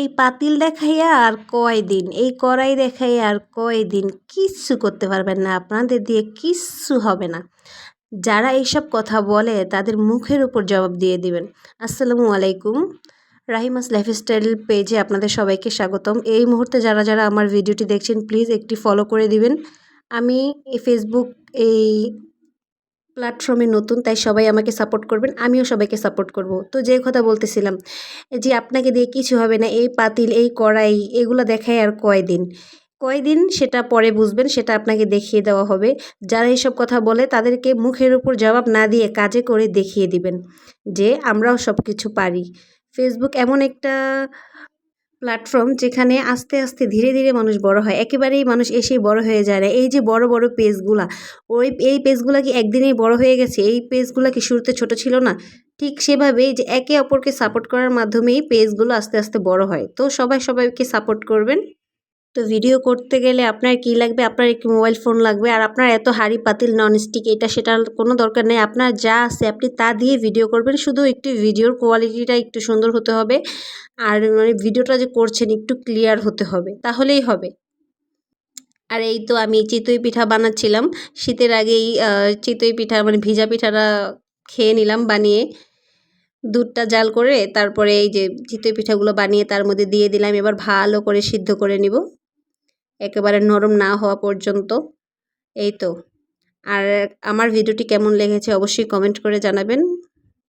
এই পাতিল দেখাইয়া আর কয় দিন এই কড়াই দেখাইয়া আর কয় দিন কিচ্ছু করতে পারবেন না, আপনাদের দিয়ে কিচ্ছু হবে না। যারা এইসব কথা বলে তাদের মুখের উপর জবাব দিয়ে দিবেন। আসসালামু আলাইকুম। রাহিমাস লাইফস্টাইল পেজে আপনাদের সবাইকে স্বাগতম। এই মুহূর্তে যারা যারা আমার ভিডিওটি দেখছেন, প্লিজ একটি ফলো করে দিবেন। আমি এই ফেসবুক এই প্ল্যাটফর্মে নতুন, তাই সবাই আমাকে সাপোর্ট করবেন, আমিও সবাইকে সাপোর্ট করব। তো যে কথা বলতেছিলাম, যে আপনাকে দিয়ে কিছু হবে না, এই পাতিল, এই কড়াই, এগুলো দেখায় আর কয়দিন? কয়দিন সেটা পরে বুঝবেন, সেটা আপনাকে দেখিয়ে দেওয়া হবে। যারা এইসব কথা বলে, তাদেরকে মুখের উপর জবাব না দিয়ে কাজে করে দেখিয়ে দিবেন যে আমরাও সব কিছু পারি। ফেসবুক এমন একটা প্ল্যাটফর্ম যেখানে আস্তে আস্তে ধীরে ধীরে মানুষ বড় হয়। একেবারেই মানুষ এসেই বড় হয়ে যায় না। এই যে বড় বড় পেজগুলা ওই এই পেজগুলো কি একদিনেই বড় হয়ে গেছে? এই পেজগুলো কি শুরুতে ছোট ছিল না? ঠিক সেভাবেই যে একে অপরকে সাপোর্ট করার মাধ্যমেই পেজগুলো আস্তে আস্তে বড় হয়। তো সবাই সবাইকে সাপোর্ট করবেন। তো ভিডিও করতে গেলে আপনার কি লাগবে? আপনার একটি মোবাইল ফোন লাগবে। আর আপনার এত হাড়ি পাতিল ননস্টিক এটা সেটার কোনো দরকার নেই। আপনার যা আছে আপনি তা দিয়ে ভিডিও করবেন। শুধু একটু ভিডিওর কোয়ালিটিটা একটু সুন্দর হতে হবে। আর মানে ভিডিওটা যে করছেন, একটু ক্লিয়ার হতে হবে। তাহলেই হবে। আর এই তো আমি চিতই পিঠা বানাচ্ছিলাম। শীতের আগেই চিতই পিঠা মানে ভিজা পিঠাটা খেয়ে নিলাম বানিয়ে। দুধটা জাল করে তারপরে এই যে চিতই পিঠাগুলো বানিয়ে তার মধ্যে দিয়ে দিলাম। এবার ভালো করে সিদ্ধ করে নিব। একেবারে নরম না হওয়া পর্যন্ত। এই তো। আর আমার ভিডিওটি কেমন লেগেছে অবশ্যই কমেন্ট করে জানাবেন।